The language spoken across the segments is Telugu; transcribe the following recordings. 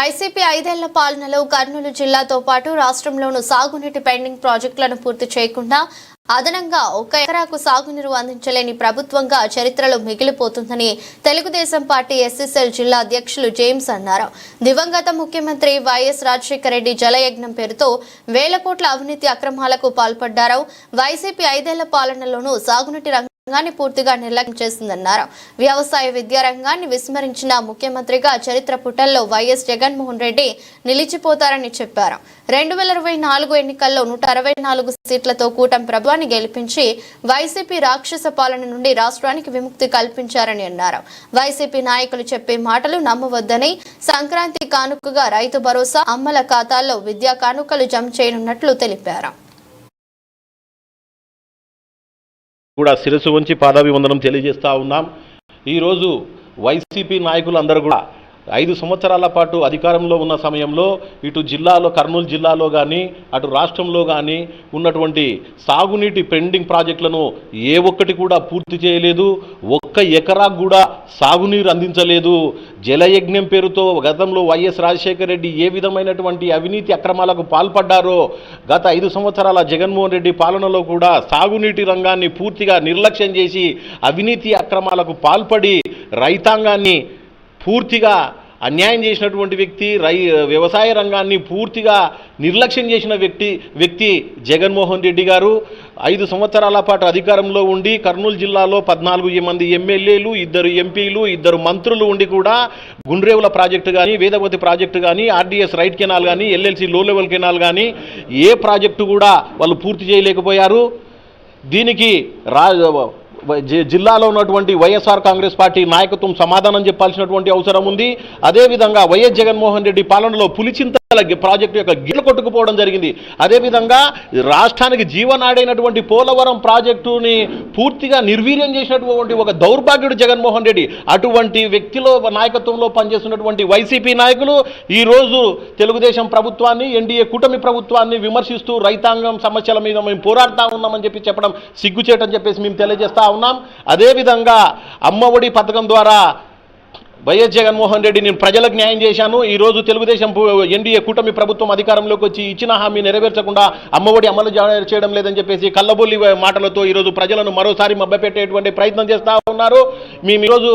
వైసీపీ ఐదేళ్ళ పాలనలో కర్నూలు జిల్లాతో పాటు రాష్ట్రంలోనూ సాగునీటి పెండింగ్ ప్రాజెక్టులను పూర్తి చేయకుండా అదనంగా ఒక ఎకరాకు సాగునీరు అందించలేని ప్రభుత్వంగా చరిత్రలో మిగిలిపోతుందని తెలుగుదేశం పార్టీ ఎస్ఎస్ఎల్ జిల్లా అధ్యక్షులు జేమ్స్ అన్నారు. దివంగత ముఖ్యమంత్రి వైఎస్ రాజశేఖర రెడ్డి జలయజ్ఞం పేరుతో వేల కోట్ల అవినీతి అక్రమాలకు పాల్పడ్డారు. వైసీపీ ఐదేళ్ళ పాలనలోనూ సాగునీటి రంగం రంగాన్ని పూర్తిగా నిర్లక్ష్యం చేసిందన్నారు. వ్యవసాయ విద్యా రంగాన్ని విస్మరించిన ముఖ్యమంత్రిగా చరిత్ర పుటల్లో వైఎస్ జగన్మోహన్ రెడ్డి నిలిచిపోతారని చెప్పారు. రెండు వేల ఇరవై నాలుగు ఎన్నికల్లో నూట అరవై నాలుగు సీట్లతో కూటమి ప్రభుత్వాన్ని గెలిపించి వైసీపీ రాక్షస పాలన నుండి రాష్ట్రానికి విముక్తి కల్పించారని అన్నారు. వైసీపీ నాయకులు చెప్పే మాటలు నమ్మవద్దని సంక్రాంతి కానుకగా రైతు భరోసా అమ్మల ఖాతాల్లో విద్యా కానుకలు జమ చేయనున్నట్లు తెలిపారు. కూడా శిరస్సు ఉంచి పాదాభివందనం తెలియజేస్తా ఉన్నాం. ఈరోజు వైసీపీ నాయకులందరూ కూడా ఐదు సంవత్సరాల పాటు అధికారంలో ఉన్న సమయంలో ఇటు జిల్లాలో కర్నూలు జిల్లాలో కానీ అటు రాష్ట్రంలో కానీ ఉన్నటువంటి సాగునీటి పెండింగ్ ప్రాజెక్టులను ఏ ఒక్కటి కూడా పూర్తి చేయలేదు. ఒక్క ఎకరాకు కూడా సాగునీరు అందించలేదు. జలయజ్ఞం పేరుతో గతంలో వైఎస్ రాజశేఖర రెడ్డి ఏ విధమైనటువంటి అవినీతి అక్రమాలకు పాల్పడ్డారో గత ఐదు సంవత్సరాల జగన్మోహన్ రెడ్డి పాలనలో కూడా సాగునీటి రంగాన్ని పూర్తిగా నిర్లక్ష్యం చేసి అవినీతి అక్రమాలకు పాల్పడి రైతాంగాన్ని పూర్తిగా అన్యాయం చేసినటువంటి వ్యక్తి రై వ్యవసాయ రంగాన్ని పూర్తిగా నిర్లక్ష్యం చేసిన వ్యక్తి వ్యక్తి జగన్మోహన్ రెడ్డి గారు. ఐదు సంవత్సరాల పాటు అధికారంలో ఉండి కర్నూలు జిల్లాలో పద్నాలుగు మంది ఎమ్మెల్యేలు ఇద్దరు ఎంపీలు ఇద్దరు మంత్రులు ఉండి కూడా గుండ్రేవుల ప్రాజెక్టు కానీ వేదవతి ప్రాజెక్టు కానీ ఆర్డీఎస్ రైట్ కెనాల్ కానీ ఎల్ఎల్సి లో లెవెల్ కెనాల్ కానీ ఏ ప్రాజెక్టు కూడా వాళ్ళు పూర్తి చేయలేకపోయారు. దీనికి రా జిల్లాలో ఉన్నటువంటి వైఎస్ఆర్ కాంగ్రెస్ పార్టీ నాయకత్వం సమాధానం చెప్పాల్సినటువంటి అవసరం ఉంది. అదేవిధంగా వైఎస్ జగన్మోహన్ రెడ్డి పాలనలో పులిచింత ప్రాజెక్టు యొక్క గిట్లు కొట్టుకుపోవడం జరిగింది. అదేవిధంగా రాష్ట్రానికి జీవనాడైనటువంటి పోలవరం ప్రాజెక్టుని పూర్తిగా నిర్వీర్యం చేసినటువంటి ఒక దౌర్భాగ్యుడు జగన్మోహన్ రెడ్డి అటువంటి వ్యక్తిలో నాయకత్వంలో పనిచేస్తున్నటువంటి వైసీపీ నాయకులు ఈరోజు తెలుగుదేశం ప్రభుత్వాన్ని ఎన్డీఏ కూటమి ప్రభుత్వాన్ని విమర్శిస్తూ రైతాంగం సమస్యల మీద మేము పోరాడుతూ ఉన్నామని చెప్పి చెప్పడం సిగ్గుచేటని చెప్పేసి మేము తెలియజేస్తూ ఉన్నాం. అదేవిధంగా అమ్మఒడి పథకం ద్వారా వైఎస్ జగన్మోహన్ రెడ్డి నేను ప్రజలకు న్యాయం చేశాను. ఈరోజు తెలుగుదేశం ఎన్డీఏ కూటమి ప్రభుత్వం అధికారంలోకి వచ్చి ఇచ్చిన హామీ నెరవేర్చకుండా అమ్మఒడి అమలు చేయడం లేదని చెప్పేసి కల్లబొల్లి మాటలతో ఈరోజు ప్రజలను మరోసారి మభ్యపెట్టేటువంటి ప్రయత్నం చేస్తూ ఉన్నారు. మేము ఈరోజు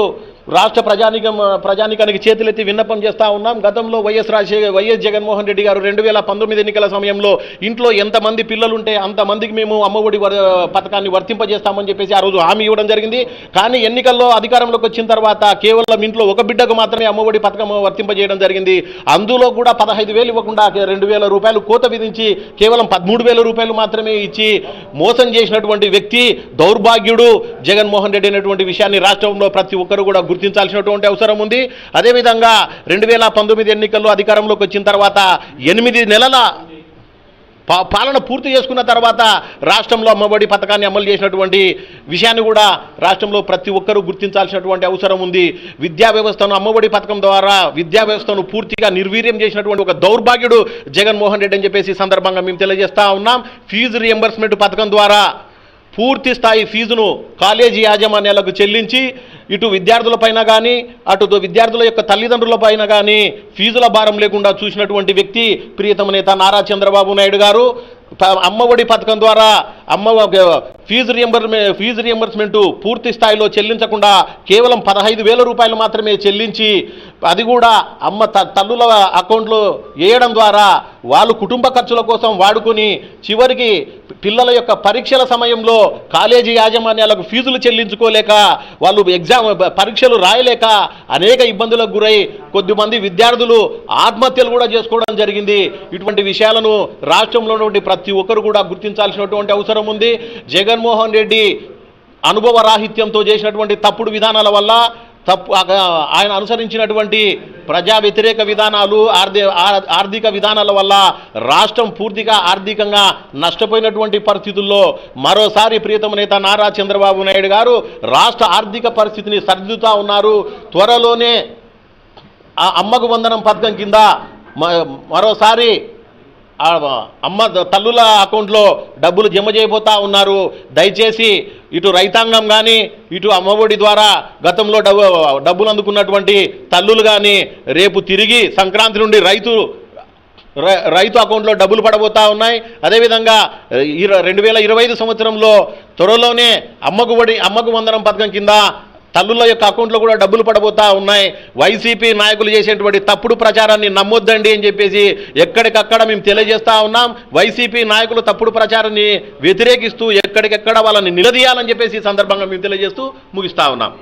రాష్ట్ర ప్రజానికం ప్రజానికానికి చేతులెత్తి విన్నపం చేస్తా ఉన్నాం. గతంలో వైఎస్ రాజశేఖర్ వైఎస్ జగన్మోహన్ రెడ్డి గారు రెండు వేల పంతొమ్మిది ఎన్నికల సమయంలో ఇంట్లో ఎంతమంది పిల్లలుంటే అంతమందికి మేము అమ్మఒడి పథకాన్ని వర్తింపజేస్తామని చెప్పేసి ఆ రోజు హామీ ఇవ్వడం జరిగింది. కానీ ఎన్నికల్లో అధికారంలోకి వచ్చిన తర్వాత కేవలం ఇంట్లో ఒక బిడ్డకు మాత్రమే అమ్మఒడి పథకం వర్తింపజేయడం జరిగింది. అందులో కూడా పదహైదు వేలు ఇవ్వకుండా రెండు వేల రూపాయలు కోత విధించి కేవలం పదమూడు వేల రూపాయలు మాత్రమే ఇచ్చి మోసం చేసినటువంటి వ్యక్తి దౌర్భాగ్యుడు జగన్మోహన్ రెడ్డి అనేటువంటి విషయాన్ని రాష్ట్రంలో ప్రతి ఒక్కరు కూడా గుర్తించాల్సినటువంటి అవసరం ఉంది. అదేవిధంగా రెండు వేల పంతొమ్మిది ఎన్నికల్లో అధికారంలోకి వచ్చిన తర్వాత ఎనిమిది నెలల పాలన పూర్తి చేసుకున్న తర్వాత రాష్ట్రంలో అమ్మఒడి పథకాన్ని అమలు చేసినటువంటి విషయాన్ని కూడా రాష్ట్రంలో ప్రతి ఒక్కరూ గుర్తించాల్సినటువంటి అవసరం ఉంది. విద్యా వ్యవస్థను అమ్మఒడి పథకం ద్వారా విద్యా వ్యవస్థను పూర్తిగా నిర్వీర్యం చేసినటువంటి ఒక దౌర్భాగ్యుడు జగన్మోహన్ రెడ్డి అని చెప్పేసి సందర్భంగా మేము తెలియజేస్తా ఉన్నాం. ఫీజు రియంబర్స్మెంట్ పథకం ద్వారా పూర్తి స్థాయి ఫీజును కాలేజీ యాజమాన్యాలకు చెల్లించి ఇటు విద్యార్థులపైన కానీ అటు విద్యార్థుల యొక్క తల్లిదండ్రులపైన కానీ ఫీజుల భారం లేకుండా చూసినటువంటి వ్యక్తి ప్రియతమ నేత నారా చంద్రబాబు నాయుడు గారు అమ్మఒడి పథకం ద్వారా అమ్మ ఫీజు రియంబర్మె ఫీజు రియంబర్స్మెంట్ పూర్తి స్థాయిలో చెల్లించకుండా కేవలం పదహైదు వేల రూపాయలు మాత్రమే చెల్లించి అది కూడా అమ్మ తల్లుల అకౌంట్లో వేయడం ద్వారా వాళ్ళు కుటుంబ ఖర్చుల కోసం వాడుకొని చివరికి పిల్లల యొక్క పరీక్షల సమయంలో కాలేజీ యాజమాన్యాలకు ఫీజులు చెల్లించుకోలేక వాళ్ళు ఎగ్జామ్ పరీక్షలు రాయలేక అనేక ఇబ్బందులకు గురై కొద్దిమంది విద్యార్థులు ఆత్మహత్యలు కూడా చేసుకోవడం జరిగింది. ఇటువంటి విషయాలను రాష్ట్రంలో ఉన్నటువంటి ప్రతి ఒక్కరు కూడా గుర్తించాల్సినటువంటి అవసరం ఉంది. జగన్మోహన్ రెడ్డి అనుభవ రాహిత్యంతో చేసినటువంటి తప్పుడు విధానాల వల్ల తప్పు ఆయన అనుసరించినటువంటి ప్రజా వ్యతిరేక విధానాలు ఆర్థిక ఆర్థిక విధానాల వల్ల రాష్ట్రం పూర్తిగా ఆర్థికంగా నష్టపోయినటువంటి పరిస్థితుల్లో మరోసారి ప్రియతమ నేత నారా చంద్రబాబు నాయుడు గారు రాష్ట్ర ఆర్థిక పరిస్థితిని సర్దుతా ఉన్నారు. త్వరలోనే ఆ అమ్మకు వందనం పథకం కింద మ- మరోసారి అమ్మ తల్లుల అకౌంట్లో డబ్బులు జమ చేయబోతా ఉన్నారు. దయచేసి ఇటు రైతాంగం కానీ ఇటు అమ్మఒడి ద్వారా గతంలో డబ్బు డబ్బులు అందుకున్నటువంటి తల్లులు కానీ రేపు తిరిగి సంక్రాంతి నుండి రైతు రై- రైతు అకౌంట్లో డబ్బులు పడబోతా ఉన్నాయి. అదేవిధంగా ఇర- రెండు వేల ఇరవై ఐదు సంవత్సరంలో త్వరలోనే అమ్మకు వడి అమ్మకు వందనం పథకం కింద తల్లుల యొక్క అకౌంట్లో కూడా డబ్బులు పడబోతా ఉన్నాయి. వైసీపీ నాయకులు చేసేటువంటి తప్పుడు ప్రచారాన్ని నమ్మొద్దండి అని చెప్పేసి ఎక్కడికక్కడ మేము తెలియజేస్తా ఉన్నాం. వైసీపీ నాయకులు తప్పుడు ప్రచారాన్ని వ్యతిరేకిస్తూ ఎక్కడికెక్కడ వాళ్ళని నిలదీయాలని చెప్పేసి ఈ సందర్భంగా మేము తెలియజేస్తూ ముగిస్తా ఉన్నాం.